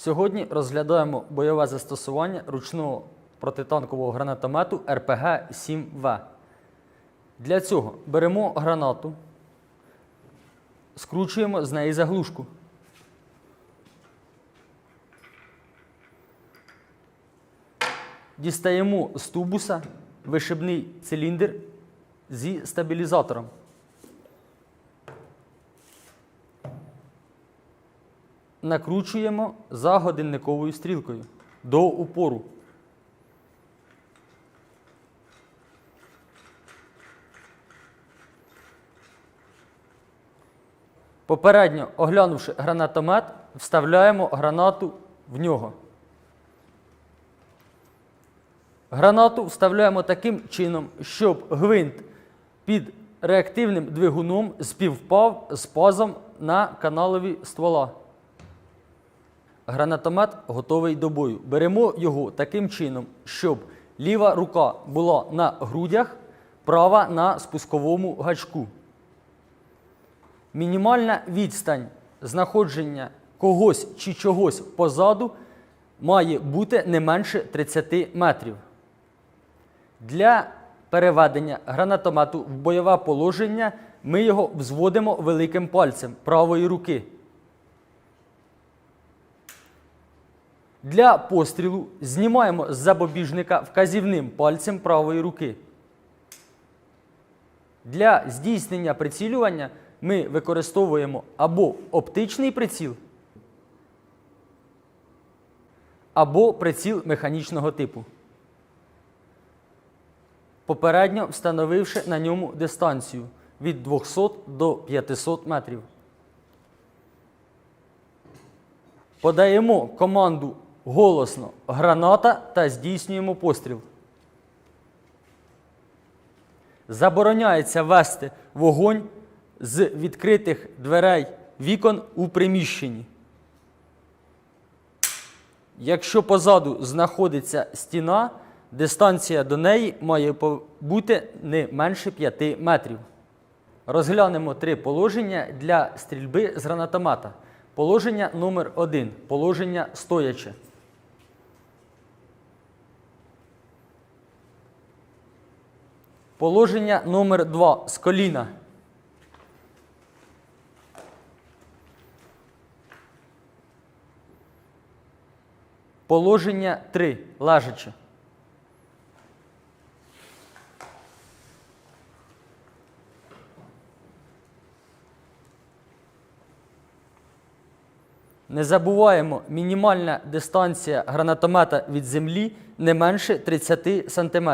Сьогодні розглядаємо бойове застосування ручного протитанкового гранатомету РПГ-7В. Для цього беремо гранату, скручуємо з неї заглушку. Дістаємо з тубуса вишибний циліндр зі стабілізатором. Накручуємо за годинниковою стрілкою до упору. Попередньо оглянувши гранатомет, вставляємо гранату в нього. Гранату вставляємо таким чином, щоб гвинт під реактивним двигуном співпав з пазом на каналові ствола. Гранатомет готовий до бою. Беремо його таким чином, щоб ліва рука була на грудях, права на спусковому гачку. Мінімальна відстань знаходження когось чи чогось позаду має бути не менше 30 метрів. Для переведення гранатомету в бойове положення ми його взводимо великим пальцем правої руки. Для пострілу знімаємо з запобіжника вказівним пальцем правої руки. Для здійснення прицілювання ми використовуємо або оптичний приціл, або приціл механічного типу. Попередньо встановивши на ньому дистанцію від 200 до 500 метрів. Подаємо команду голосно граната та здійснюємо постріл. Забороняється вести вогонь з відкритих дверей вікон у приміщенні. Якщо позаду знаходиться стіна, дистанція до неї має бути не менше 5 метрів. Розглянемо три положення для стрільби з гранатомета. Положення номер 1 Положення стояче. Положення номер 2 з коліна. Положення 3 лежаче. Не забуваємо, мінімальна дистанція гранатомета від землі не менше 30 см.